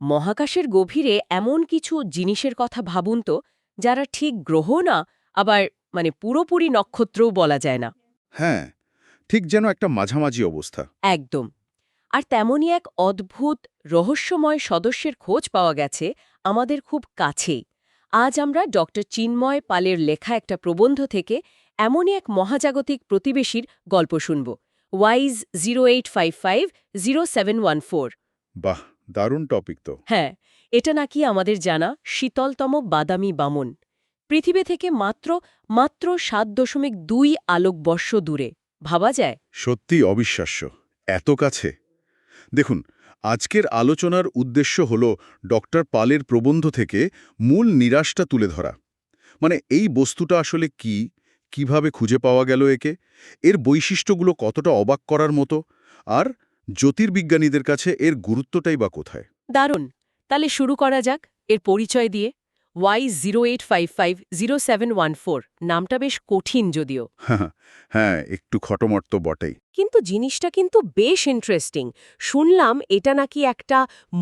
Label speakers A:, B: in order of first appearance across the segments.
A: মহাকাশের গভীরে এমন কিছু জিনিসের কথা ভাবুন তো যারা ঠিক গ্রহ না আবার মানে পুরোপুরি নক্ষত্রও বলা যায় না।
B: হ্যাঁ ঠিক যেন একটা মাঝামাঝি অবস্থা।
A: একদম। আর তেমনই এক অদ্ভুত রহস্যময় সদস্যের খোঁজ পাওয়া গেছে আমাদের খুব কাছেই। আজ আমরা ডক্টর চিন্ময় পালের লেখা একটা প্রবন্ধ থেকে এমনই এক মহাজাগতিক প্রতিবেশীর গল্প শুনব। Wise zero eight five five zero seven one four.
B: বাহ! দারুণ টপিক তো।
A: হ্যাঁ এটা নাকি আমাদের জানা শীতলতম বাদামি বামন। পৃথিবী থেকে মাত্র মাত্র সাত দশমিক দুই আলোকবর্ষ দূরে। ভাবা যায়?
B: সত্যি অবিশ্বাস্য এত কাছে। দেখুন আজকের আলোচনার উদ্দেশ্য হল ডক্টর পালের প্রবন্ধ থেকে মূল নিরাশটা তুলে ধরা। মানে এই বস্তুটা আসলে কি কীভাবে খুঁজে পাওয়া গেল একে? এর বৈশিষ্ট্যগুলো কতটা অবাক করার মতো? আর জ্যোতির্বিজ্ঞানীদের কাছে এর গুরুত্বটাই বা কোথায়?
A: দারুণ। তাহলে শুরু করা যাক এর পরিচয় দিয়ে। Y zero eight five five zero seven one four. নামটা বেশ কঠিন যদিও।
B: হ্যাঁ একটু খটমট তো বটেই।
A: কিন্তু জিনিসটা কিন্তু বেশ ইন্টারেস্টিং শুনলাম এটা নাকি একটা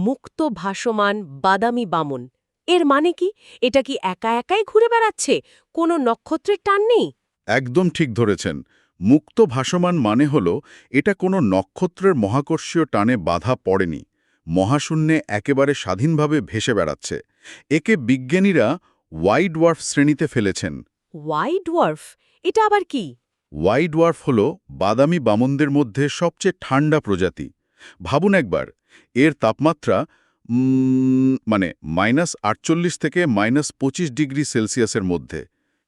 A: মুক্ত ভাসমান বাদামি বামন। এর মানে কি? এটা কি একা একাই ঘুরে বেড়াচ্ছে? কোনো নক্ষত্রের টান নেই?
B: একদম ঠিক ধরেছেন। মুক্ত ভাসমান মানে হল এটা কোনো নক্ষত্রের মহাকর্ষীয় টানে বাধা পড়েনি মহাশূন্যে একেবারে স্বাধীনভাবে ভেসে বেড়াচ্ছে। একে বিজ্ঞানীরা ওয়াইড ওয়ার্ফ শ্রেণীতে ফেলেছেন।
A: Y dwarf? এটা আবার কি?
B: ওয়াইড ওয়ার্ফ হল বাদামি বামনদের মধ্যে সবচেয়ে ঠান্ডা প্রজাতি। ভাবুন একবার এর তাপমাত্রা মানে মাইনাস আটচল্লিশ থেকে মাইনাস পঁচিশ ডিগ্রি সেলসিয়াসের মধ্যে।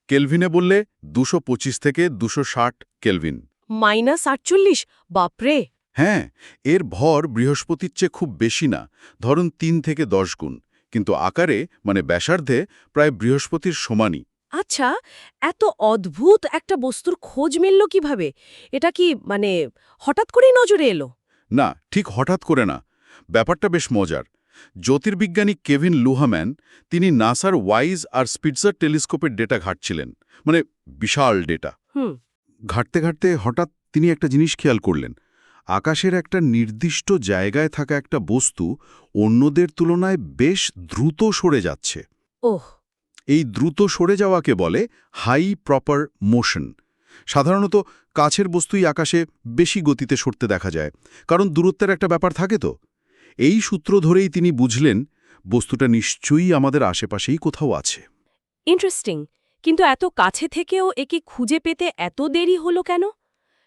B: কেলভিনে বললে দুশো পঁচিশ থেকে দুশো ষাট কেলভিন।
A: মাইনাস আটচল্লিশ? বাপরে!
B: হ্যাঁ এর ভর বৃহস্পতির চেয়ে খুব বেশি না ধরুন তিন থেকে দশ গুণ। কিন্তু আকারে মানে ব্যাসার্ধে প্রায় বৃহস্পতির সমানই।
A: আচ্ছা এত অদ্ভুত একটা বস্তুর খোঁজ মিলল কীভাবে? এটা কি মানে হঠাৎ করেই নজরে এলো?
B: না ঠিক হঠাৎ করে না। ব্যাপারটা বেশ মজার। জ্যোতির্বিজ্ঞানী কেভিন লুহাম্যান তিনি নাসার ওয়াইজ আর স্পিটজার টেলিস্কোপের ডেটা ঘাটছিলেন মানে বিশাল ডেটা। ঘাটতে ঘাটতে হঠাৎ তিনি একটা জিনিস খেয়াল করলেন আকাশের একটা নির্দিষ্ট জায়গায় থাকা একটা বস্তু অন্যদের তুলনায় বেশ দ্রুত সরে যাচ্ছে।
A: ওহ।
B: এই দ্রুত সরে যাওয়াকে বলে হাই প্রপার মোশন। সাধারণত কাছের বস্তুই আকাশে বেশি গতিতে সরতে দেখা যায় কারণ দূরত্বের একটা ব্যাপার থাকে তো। এই সূত্র ধরেই তিনি বুঝলেন বস্তুটা নিশ্চয়ই আমাদের আশেপাশেই কোথাও আছে।
A: ইন্টারেস্টিং কিন্তু এত কাছে থেকেও একে খুঁজে পেতে এত দেরি হলো কেন?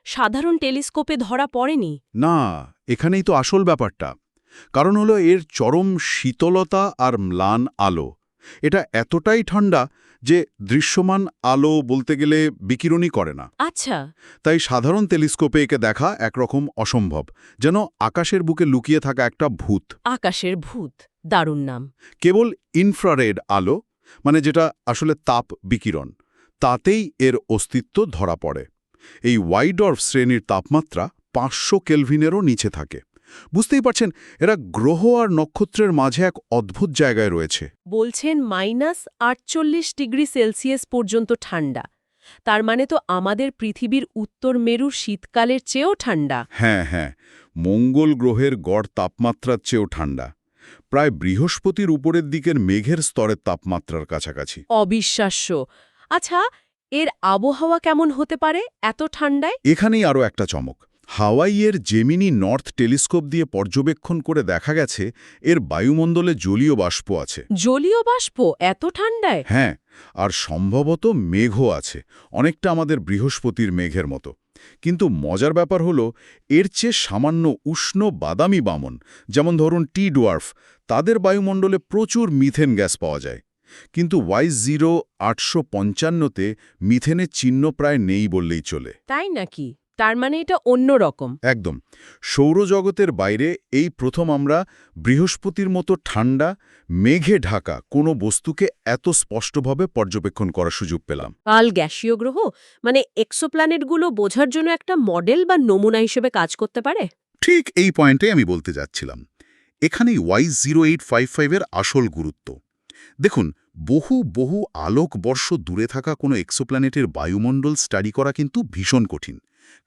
A: সাধারণ টেলিস্কোপে ধরা পড়েনি।
B: না এখানেই তো আসল ব্যাপারটা। কারণ হলো এর চরম শীতলতা আর ম্লান আলো। এটা এতটাই ঠান্ডা যে দৃশ্যমান আলো বলতে গেলে বিকিরণই করে না।
A: আচ্ছা।
B: তাই সাধারণ টেলিস্কোপে একে দেখা একরকম অসম্ভব যেন আকাশের বুকে লুকিয়ে থাকা একটা ভূত।
A: আকাশের ভূত দারুণ নাম।
B: কেবল ইনফ্রারেড আলো মানে যেটা আসলে তাপ বিকিরণ তাতেই এর অস্তিত্ব ধরা পড়ে। এই ওয়াইডর্ফ শ্রেণির তাপমাত্রা পাঁচশো কেলভিনেরও নিচে থাকে। বুঝতেই পারছেন এরা গ্রহ আর নক্ষত্রের মাঝে এক অদ্ভুত জায়গায় রয়েছে।
A: বলছেন মাইনাস আটচল্লিশ ডিগ্রি সেলসিয়াস পর্যন্ত ঠান্ডা। তার মানে তো আমাদের পৃথিবীর উত্তর মেরুর শীতকালের চেয়েও ঠান্ডা।
B: হ্যাঁ হ্যাঁ মঙ্গল গ্রহের গড় তাপমাত্রার চেয়েও ঠান্ডা। প্রায় বৃহস্পতির উপরের দিকের মেঘের স্তরের তাপমাত্রার কাছাকাছি।
A: অবিশ্বাস্য। আচ্ছা এর আবহাওয়া কেমন হতে পারে এত ঠান্ডায়?
B: এখানেই আরও একটা চমক। হাওয়াইয়ের জেমিনি নর্থ টেলিস্কোপ দিয়ে পর্যবেক্ষণ করে দেখা গেছে এর বায়ুমণ্ডলে জলীয় বাষ্প আছে।
A: জলীয় বাষ্প? এত ঠান্ডায়?
B: হ্যাঁ আর সম্ভবত মেঘও আছে অনেকটা আমাদের বৃহস্পতির মেঘের মতো। কিন্তু মজার ব্যাপার হলো এর চেয়ে সামান্য উষ্ণ বাদামি বামন যেমন ধরুন টি ডোয়ার্ফ তাদের বায়ুমণ্ডলে প্রচুর মিথেন গ্যাস পাওয়া যায়। কিন্তু ওয়াই জিরো আটশো পঞ্চান্নতে মিথেনের চিহ্ন প্রায় নেই বললেই চলে।
A: তাই নাকি? তার মানে এটা অন্য রকম।
B: একদম। সৌরজগতের বাইরে এই প্রথম আমরা বৃহস্পতির মতো ঠান্ডা মেঘে ঢাকা কোনো বস্তুকে এত স্পষ্টভাবে পর্যবেক্ষণ করার সুযোগ পেলাম।
A: কাল গ্যাসীয় গ্রহ? মানে এক্সোপ্ল্যানেটগুলো বোঝার জন্য একটা মডেল বা নমুনা হিসেবে কাজ করতে পারে?
B: ঠিক এই পয়েন্টে আমি বলতে যাচ্ছিলাম। এখানেই ওয়াই জিরো এইট ফাইভ ফাইভের আসল গুরুত্ব। দেখুন বহু বহু আলোক বর্ষ দূরে থাকা কোনো এক্সোপ্ল্যানেটের বায়ুমণ্ডল স্টাডি করা কিন্তু ভীষণ কঠিন।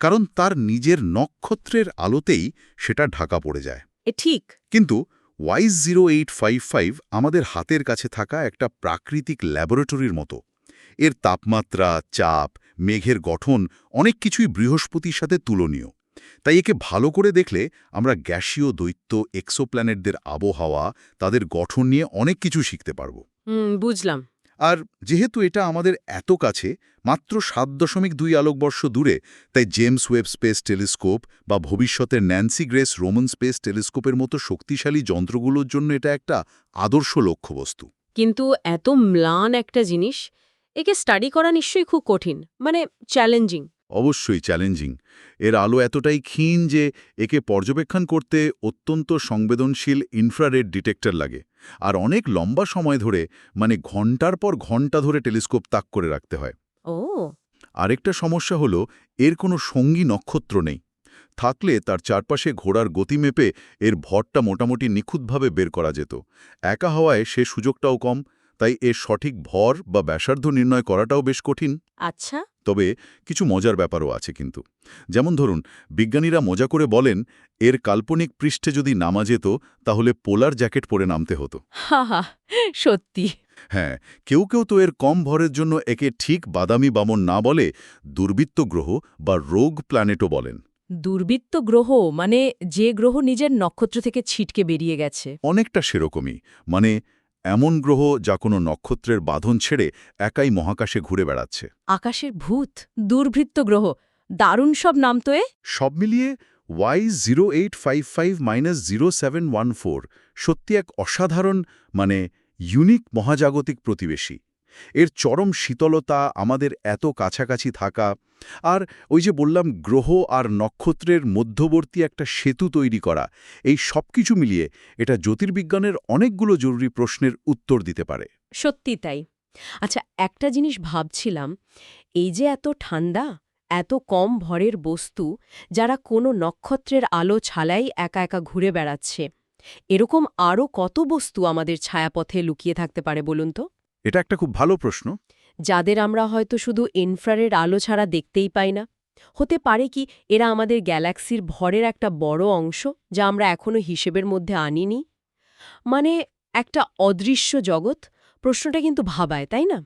B: কারণ তার নিজের নক্ষত্রের আলোতেই সেটা ঢাকা পড়ে যায়।
A: এ ঠিক।
B: কিন্তু ওয়াইজ জিরো এইট ফাইভ ফাইভ আমাদের হাতের কাছে থাকা একটা প্রাকৃতিক ল্যাবরেটরির মতো। এর তাপমাত্রা চাপ মেঘের গঠন অনেক কিছুই বৃহস্পতির সাথে তুলনীয়। তাই একে ভালো করে দেখলে আমরা গ্যাসীয় দৈত্য এক্সোপ্ল্যানেটদের আবহাওয়া তাদের গঠন নিয়ে অনেক কিছু শিখতে পারব।
A: বুঝলাম।
B: আর যেহেতু এটা আমাদের এত কাছে, মাত্র সাত দশমিক দুই আলোকবর্ষ দূরে, তাই জেমস ওয়েব স্পেস টেলিস্কোপ বা ভবিষ্যতের ন্যান্সি গ্রেস রোমান স্পেস টেলিস্কোপের মতো শক্তিশালী যন্ত্রগুলোর জন্য এটা একটা আদর্শ লক্ষ্যবস্তু।
A: কিন্তু এত ম্লান একটা জিনিস, একে স্টাডি করা নিশ্চয়ই খুব কঠিন মানে চ্যালেঞ্জিং
B: অবশ্যই চ্যালেঞ্জিং এর আলো এতটাই ক্ষীণ যে একে পর্যবেক্ষণ করতে অত্যন্ত সংবেদনশীল ইনফ্রারেড ডিটেক্টর লাগে। আর অনেক লম্বা সময় ধরে মানে ঘণ্টার পর ঘণ্টা ধরে টেলিস্কোপ তাক করে রাখতে হয়।
A: ও।
B: আরেকটা সমস্যা হলো এর কোনো সঙ্গী নক্ষত্র নেই। থাকলে তার চারপাশে ঘোড়ার গতি মেপে এর ভরটা মোটামুটি নিখুঁতভাবে বের করা যেত। একা হওয়ায় সে সুযোগটাও কম। তাই এর সঠিক ভর বা ব্যাসার্ধ নির্ণয় করাটাও বেশ কঠিন।
A: আচ্ছা।
B: তবে কিছু মজার ব্যাপারও আছে কিন্তু। যেমন ধরুন বিজ্ঞানীরা মজা করে বলেন এর কাল্পনিক পৃষ্ঠে যদি নামা যেত তাহলে পোলার জ্যাকেট পরে নামতে হতো।
A: হা হা সত্যি।
B: হ্যাঁ কেউ কেউ তো এর কম ভরের জন্য একে ঠিক বাদামি বামন না বলে দুর্বৃত্ত গ্রহ বা রোগ প্ল্যানেটও বলেন।
A: দুর্বৃত্ত গ্রহ মানে যে গ্রহ নিজের নক্ষত্র থেকে ছিটকে বেরিয়ে গেছে।
B: অনেকটা সেরকমই। মানে এমন গ্রহ যা কোনো নক্ষত্রের বাঁধন ছেড়ে একাই মহাকাশে ঘুরে বেড়াচ্ছে।
A: আকাশের ভূত দুর্ভৃত্ত গ্রহ দারুণ সব নাম তো এ?
B: সব মিলিয়ে Y zero eight five five minus zero seven one four সত্যি এক অসাধারণ মানে ইউনিক মহাজাগতিক প্রতিবেশী। এর চরম শীতলতা আমাদের এত কাছাকাছি থাকা, আর ওই যে বললাম গ্রহ আর নক্ষত্রের মধ্যবর্তী একটা সেতু তৈরি করা, এই সব কিছু মিলিয়ে এটা জ্যোতির্বিজ্ঞানের অনেকগুলো জরুরি প্রশ্নের উত্তর দিতে পারে।
A: সত্যি তাই। আচ্ছা একটা জিনিস ভাবছিলাম, এই যে এত ঠান্ডা, এত কম ভরের বস্তু, যারা কোনো নক্ষত্রের আলো ছালাই একা একা ঘুরে বেড়াচ্ছে, এরকম আরও কত বস্তু আমাদের ছায়াপথে লুকিয়ে থাকতে পারে বলুন তো?
B: এটা একটা খুব ভালো প্রশ্ন।
A: যাদের আমরা হয়তো শুধু ইনফ্রারেড আলো ছাড়া দেখতেই পাই না, হতে পারে কি এরা আমাদের গ্যালাক্সির ভরের একটা বড় অংশ যা আমরা এখনও হিসেবের মধ্যে আনিনি? মানে একটা অদৃশ্য জগৎ? প্রশ্নটা কিন্তু ভাবায়, তাই না?